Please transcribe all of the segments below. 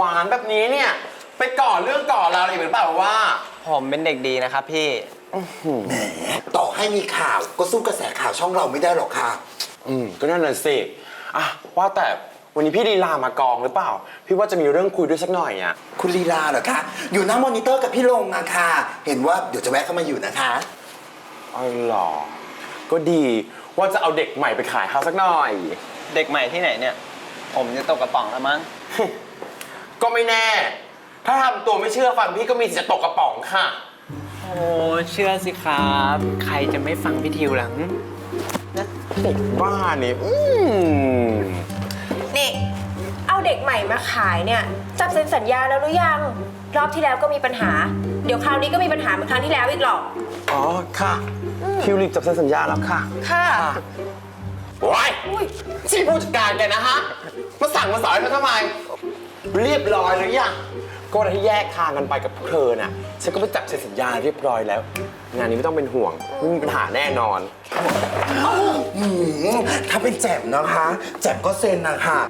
ปากหวานแบบนี้เนี่ย ไปก่อเรื่องก่อเราวอะไรเหมือนเปล่าว่า ผมเป็นเด็กดีนะครับพี่ แหมต่อให้มีข่าวก็สู้กระแสข่าวช่องเราไม่ได้หรอกค่ะ อืมก็นั่นน่ะสิอะว่าแต่วันนี้พี่ลีลามากองหรือเปล่า พี่ว่าจะมีเรื่องคุยด้วยสักหน่อยอะคุณลีลาเหรอคะอยู่หน้ามอนิเตอร์กับพี่ลงอะค่ะ เห็นว่าเดี๋ยวจะแวะเข้ามาอยู่นะคะ อ๋อเหรอก็ดีว่าจะเอาเด็กใหม่ไปขายเขาสักหน่อย เด็กใหม่ที่ไหนเนี่ย ผมจะตกกระป๋องแล้วมั้ง ก็ไม่แน่ ถ้าทำตัวไม่เชื่อฟังพี่ก็มีสิทธิ์จะตกกระป๋องค่ะ โอ้เชื่อสิครับ ใครจะไม่ฟังพี่ทิวหลังเด็กบ้านี่อืมนี่ เอาเด็กใหม่มาขายเนี่ยจับเซ็นสัญญาแล้วหรือยัง รอบที่แล้วก็มีปัญหา เดี๋ยวคราวนี้ก็มีปัญหาเหมือนครั้งที่แล้วอีกหรอก อ๋อค่ะทิวรีบจับเซ็นสัญญาแล้วค่ะ ค่ะโอ้ยชี่ผู้จัดการแกนะฮะ มาสั่งมาสอนให้ฉันทำไม เรียบร้อยหรือยังก็วันที่แยกทางกันไปกับพวกเธอน่ะ ฉันก็ไปจับเซ็นสัญญาเรียบร้อยแล้ว งานนี้ไม่ต้องเป็นห่วงไม่มีปัญหาแน่นอน อืมถ้าเป็นแจ่มนะคะ แจ่มก็เซ็นนะคะ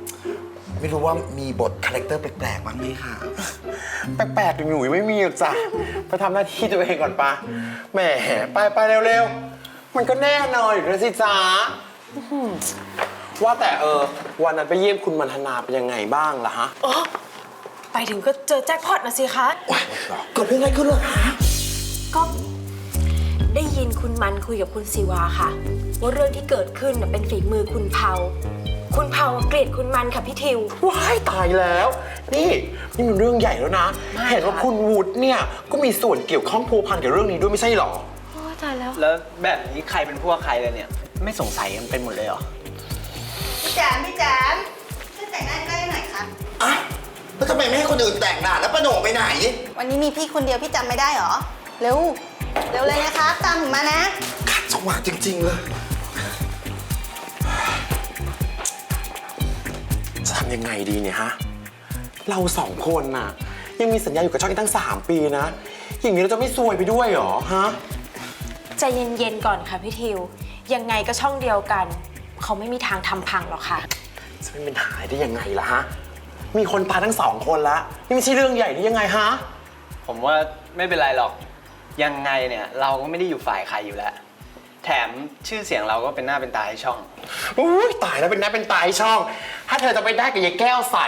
ไม่รู้ว่ามีบทคาแรคเตอร์แปลกๆบ้างไหมคะแปลกๆหนุ่ยๆไม่มีหรอกจ้ะไปทำหน้าที่ตัวเองก่อนปะแหมไปไปๆเร็วๆ มันก็แน่นอนอยู่แล้วสิจ้า ว่าแต่เออวันนั้นไปเยี่ยมคุณมันธนาเป็นยังไงบ้างล่ะฮะอ๋อไปถึงก็เจอแจ็คพอตนะสิคะว้ายเกิดเรื่องอะไรขึ้นเหรอคะก็ได้ยินคุณมันคุยกับคุณศิวาค่ะ ว่าเรื่องที่เกิดขึ้นน่ะเป็นฝีมือคุณเผา คุณเผาเกลียดคุณมันค่ะพี่ทิว ว้ายตายแล้ว นี่นี่มันเรื่องใหญ่แล้วนะ ไม่เห็นว่าค่ะคุณวูดเนี่ยก็มีส่วนเกี่ยวข้องพัวพันกับเรื่องนี้ด้วยไม่ใช่หรอ โอ้ตายแล้ว แล้วแบบนี้ใครเป็นพวกใครเลยเนี่ย ไม่สงสัยกันเป็นหมดเลยเหรอ พี่แจมพี่แจมช่วยแต่งหน้าใกล้หน่อยครับ อะแล้วทำไมไม่ให้คนอื่นแต่งหน้าแล้วป้าโหน่งไปไหน วันนี้มีพี่คนเดียวพี่จำไม่ได้เหรอ เร็ว เร็วเลยนะครับ ตามผมมานะ ขัดจังหวะจริง ๆ เลย จะทำยังไงดีเนี่ยฮะ เราสองคนน่ะ ยังมีสัญญาอยู่กับช่องอีกตั้ง 3 ปีนะ อย่างนี้เราจะไม่ซวยไปด้วยเหรอ ฮะ ใจเย็นๆก่อนค่ะพี่ทิว ยังไงก็ช่องเดียวกัน เขาไม่มีทางทำพังหรอกค่ะ จะไม่เป็นหายได้ยังไงล่ะฮะ มีคนตายทั้งสองคนละ นี่ไม่ใช่เรื่องใหญ่ได้ยังไงฮะ ผมว่าไม่เป็นไรหรอก ยังไงเนี่ยเราก็ไม่ได้อยู่ฝ่ายใครอยู่แล้ว แถมชื่อเสียงเราก็เป็นหน้าเป็นตาให้ช่อง อุ้ยตายแล้วเป็นหน้าเป็นตายช่อง ถ้าเธอจะไปได้กับยายแก้วใส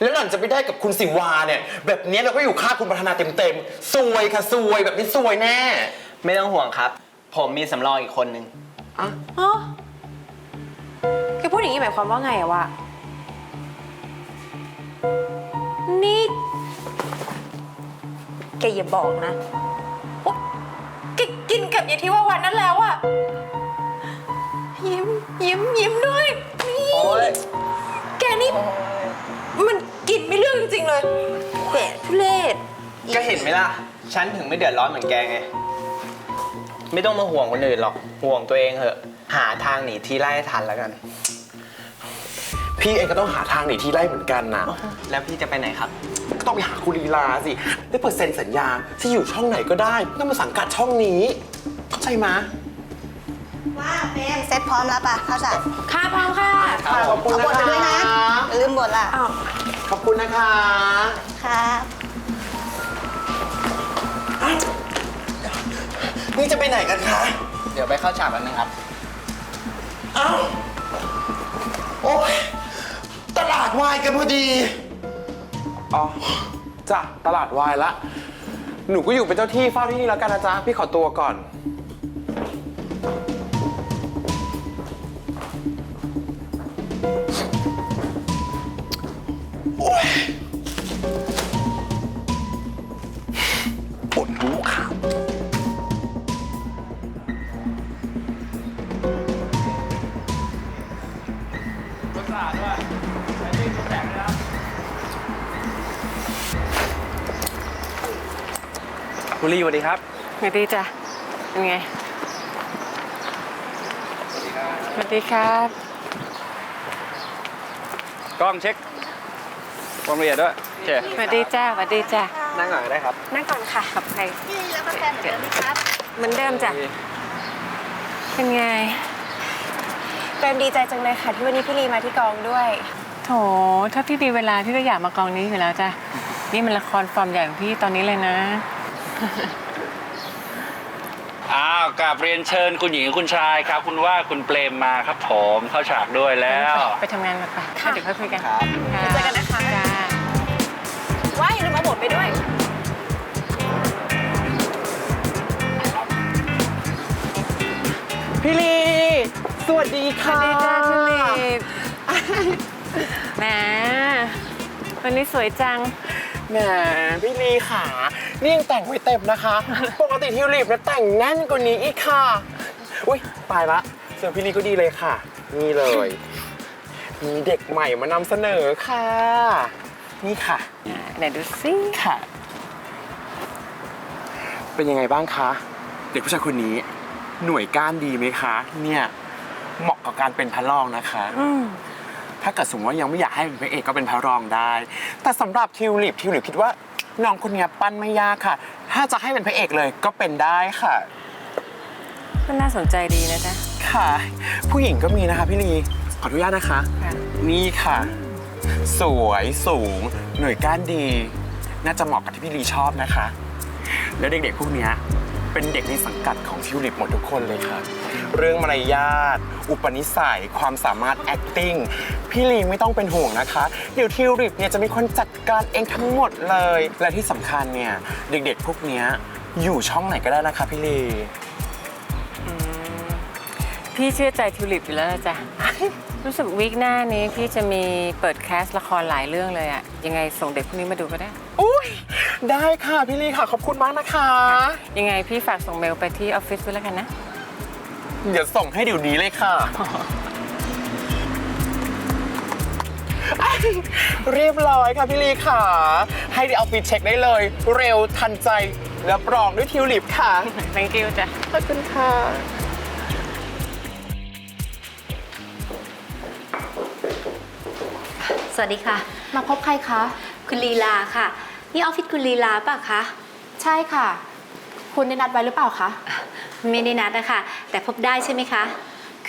แล้วหล่อนจะไปได้กับคุณสิวาเนี่ย แบบนี้เราก็อยู่ค่างคุณพัฒนาเต็มๆซวยค่ะซวยแบบนี้ซวยแน่ ไม่ต้องห่วงครับ ผมมีสำรองอีกคนนึง อ๋อแกพูด อย่างนี้หมายความว่าไงอะวะ นี่ แกอย่าบอกนะว่าแกกินกับยายที่ว่าวันนั้นแล้วอะยิ้มยิ้มยิ้มด้วยนี่โอ๊ย แกนี่ มันกินไม่เรื่องจริงๆเลยแหมทุเรศ ก็เห็นไหมล่ะ ฉันถึงไม่เดือดร้อนเหมือนแกไง ไม่ต้องมาห่วงคนอื่นหรอก ห่วงตัวเองเถอะ หาทางหนีทีไล่ให้ทันแล้วกัน พี่เองก็ต้องหาทางหนีที่ไล่เหมือนกันนะแล้วพี่จะไปไหนครับ ก็ต้องไปหาคุณลีลาสิได้เปอร์เซ็นต์สัญญาที่อยู่ช่องไหนก็ได้ไม่ต้องมาสังกัดช่องนี้เข้าใจไหมว้าวเฟรมเซ็ตพร้อมแล้วป่ะเข้าใจค่ะพร้อมค่ะค่ะขอบคุณเอานะบทไปคะด้วยนะอย่าลืมบทล่ะอ้าวขอบคุณนะคะครับนี่จะไปไหนกันคะเดี๋ยวไปเข้าฉากกันนึงครับอ้าวโอ๊ยตลา ดวายกันพอดี อ๋อจ้ะตลาดวายละ หนูก็อยู่เป็นเจ้าที่เฝ้าที่นี่แล้วกันนะจ๊ะ พี่ขอตัวก่อน ปวดรู้ข่าวคุ ณลี่สวัสดีครับสวัสดีจ้ะเป็นไงสวัสดีครับกล้องเช็คความละเอียดด้วยโอเคสวัสดีจ้าสวัสดีจ้านั่งหน่อยก็ได้ครับนั่งก่อนค่ะขอบใครพี่แล้วก็แฟนเหมือนเดิมไหมครับเหมือนเดิมจ้ะเป็นไงเปรมดีใจจังเลยค่ะที่วันนี้พี่ลีมาที่กองด้วย โถถ้าพี่มีเวลาพี่ก็อยากมากองนี้อยู่แล้วจ้ะนี่มันละครฟอร์มใหญ่ของพี่ตอนนี้เลยนะ อ้าวกราบเรียนเชิญคุณหญิงคุณชายครับ คุณว่าคุณเปรมมาครับผมเข้าฉากด้วยแล้ว ไปทำงานกันไปค่ะ เดี๋ยวค่อยคุยกันครับ ค่ะเจอกันนะคะ จ้าว่าอย่าลืมเอาบทไปด้วย พี่ลี สวัสดีสค่ะวัสดีจ้าชิลีแหมวันนี้สวยจัง แหมพี่ลีค่ะนี่ยังแต่งไว้เต็มนะคะ ปกติทิวลิปนะแต่งแน่นกว่านี้อีกค่ะ อุ้ยตายละเจอพี่ลีก็ดีเลยค่ะ นี่เลย มีเด็กใหม่มานำเสนอค่ะ นี่ค่ะ ไหนดูสิค่ะ เป็นยังไงบ้างคะ เด็กผู้ชายคนนี้ หน่วยก้านดีไหมคะ เนี่ย เหมาะกับการเป็นพระรองนะคะ อืม ถ้าเกิดสมมติว่ายังไม่อยากให้เป็นพระเอกก็เป็นพระรองได้ แต่สำหรับทิวลิปทิวลิปคิดว่าน้องคนนี้ปั้นไม่ยากค่ะ ถ้าจะให้เป็นพระเอกเลยก็เป็นได้ค่ะ ก็น่าสนใจดีนะจ๊ะ ค่ะ ผู้หญิงก็มีนะคะพี่ลีขออนุญาตนะคะ ค่ะ นี่ค่ะ สวยสูง หน่วยก้านดี น่าจะเหมาะกับที่พี่ลีชอบนะคะ แล้วเด็กๆพวกเนี้ย เป็นเด็กในสังกัดของทิวลิปหมดทุกคนเลยค่ะ เรื่องมารยาท อุปนิสัย ความสามารถ acting พี่ลีไม่ต้องเป็นห่วงนะคะ เดี๋ยวทิวลิปเนี่ยจะเป็นคนจัดการเองทั้งหมดเลย และที่สำคัญเนี่ยเด็กๆ พวกเนี้ยอยู่ช่องไหนก็ได้นะคะพี่ลี พี่เชื่อใจทิวลิปอยู่แล้วนะจ๊ะ รู้สึกวีคหน้านี้พี่จะมีเปิดแคสละครหลายเรื่องเลยอะยังไงส่งเด็กพวกนี้มาดูก็ได้ อุ้ย ได้ค่ะพี่ลีค่ะ ขอบคุณมากนะคะ ยังไงพี่ฝากส่งเมลไปที่ออฟฟิศไว้แล้วกันนะ เดี๋ยวส่งให้เดี๋ยวนี้เลยค่ะ เรียบร้อยค่ะพี่ลีค่ะ ให้เดี๋ยวเอาฟีดเช็คได้เลย เร็วทันใจรับรองด้วยทิวลิปค่ะ thank you จ้ะ ขอบคุณค่ะสวัสดีค่ะ มาพบใครคะ คุณลีลาค่ะ นี่ออฟฟิศคุณลีลาป่ะคะ ใช่ค่ะ คุณได้นัดไว้หรือเปล่าคะ ไม่ได้นัดนะคะ แต่พบได้ใช่ไหมคะ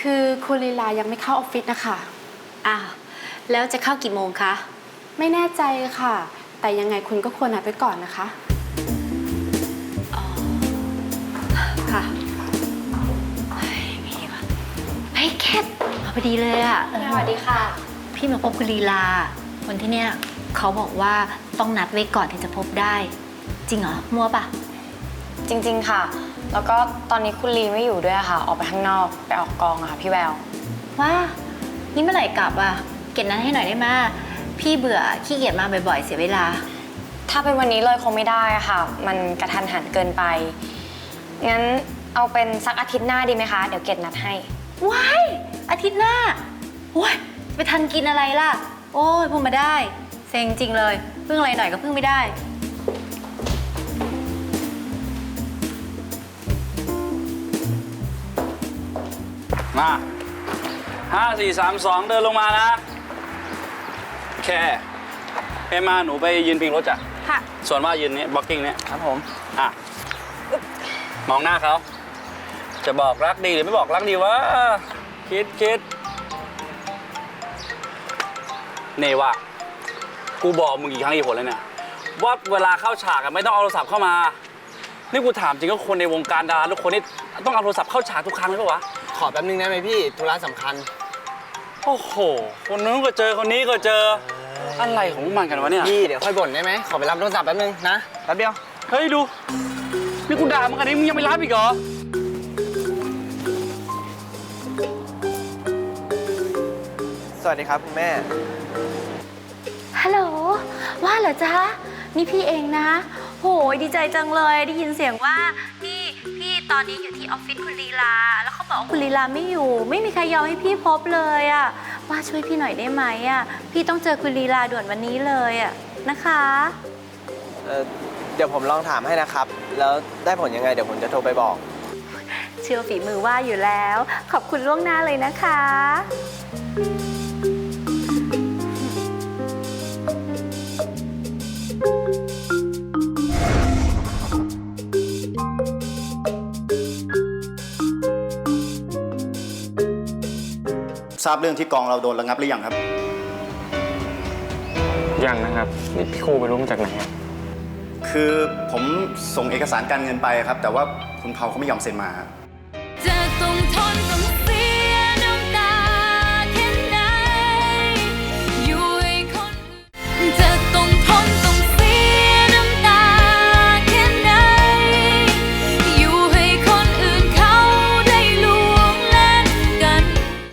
คือคุณลีลายังไม่เข้าออฟฟิศนะคะ อ้าว แล้วจะเข้ากี่โมงคะ ไม่แน่ใจค่ะ แต่ยังไงคุณก็ควรนัดไว้ก่อนนะคะ ค่ะเฮ้ยไงดีวะเฮ้ยแคทเอาพอดีเลยอะสวัสดีค่ะ พี่มาพบคุณลีลา คนที่เนี่ย เขาบอกว่าต้องนัดไว้ก่อนถึงจะพบได้ จริงเหรอ มั่วปะจริง ๆ ค่ะ แล้วก็ตอนนี้คุณลีไม่อยู่ด้วยอะค่ะ ออกไปข้างนอกไปออกกองอะค่ะพี่แวว ว่านี่เมื่อไหร่กลับอะเก็บนั้นให้หน่อยได้ไหมพี่เบื่อขี้เกียจมาบ่อยๆ เสียเวลา ถ้าเป็นวันนี้เลยคงไม่ได้อะค่ะ มันกระทันหันเกินไป งั้นเอาเป็นสักอาทิตย์หน้าดีไหมคะ เดี๋ยวเกดนัดให้ ว้ายอาทิตย์หน้าโอ้ยจะไปทันกินอะไรล่ะ โอ้ยพูดมาได้ เซ็งจริงเลยเพิ่งอะไรหน่อยก็เพิ่งไม่ได้ มาห้าสี่สามสองเดินลงมานะ แค่เอมมาหนูไปยืนพิงรถจ้ะ ค่ะ ส่วนว่ายืนนี้บล็อกกิ้งเนี้ยครับผม อะ มองหน้าเขา จะบอกรักดีหรือไม่บอกรักดีวะ คิดคิดเนว่า กูบอกมึงกี่ครั้งกี่หนแล้วเนี่ยว่าเวลาเข้าฉากอะไม่ต้องเอาโทรศัพท์เข้ามา นี่กูถามจริงก็คนในวงการดาราทุกคนนี่ต้องเอาโทรศัพท์เข้าฉากทุกครั้งเลยปะวะขอแป๊บนึงได้ไหมพี่ธุระสำคัญ โอ้โห คนนู้นก็เจอคนนี้ก็เจออะไรของพวกมันกันวะเนี่ยพี่เดี๋ยวค่อยบ่นได้ไหมขอไปรับโทรศัพท์แป๊บนึงนะแป๊บเดียวเฮ้ยดู นี่กูด่ามึงกันนี้มึงยังไม่รับอีกเหรอสวัสดีครับคุณแม่ ฮัลโหล ว่าเหรอจ๊ะ นี่พี่เองนะ โหยดีใจจังเลยได้ยินเสียงว่า นี่พี่ตอนนี้อยู่ที่ออฟฟิศคุณลีลา แล้วเขาบอกว่าคุณลีลาไม่อยู่ ไม่มีใครยอมให้พี่พบเลยอะว่าช่วยพี่หน่อยได้ไหมอะพี่ต้องเจอคุณลีลาด่วนวันนี้เลยอะนะคะ เอ่อเดี๋ยวผมลองถามให้นะครับ แล้วได้ผลยังไงเดี๋ยวผมจะโทรไปบอก เชื่อฝีมือว่าอยู่แล้ว ขอบคุณล่วงหน้าเลยนะคะ ทราบเรื่องที่กองเราโดนระงับหรือยังครับ ยังนะครับนี่พี่ครูไปรู้มาจากไหนอะคือผมส่งเอกสารการเงินไปครับ แต่ว่าคุณเผาเขาไม่ยอมเซ็นมาจะต้องทนต้องเสียน้ำตาแค่ไหนอยู่ให้คนอื่นจะ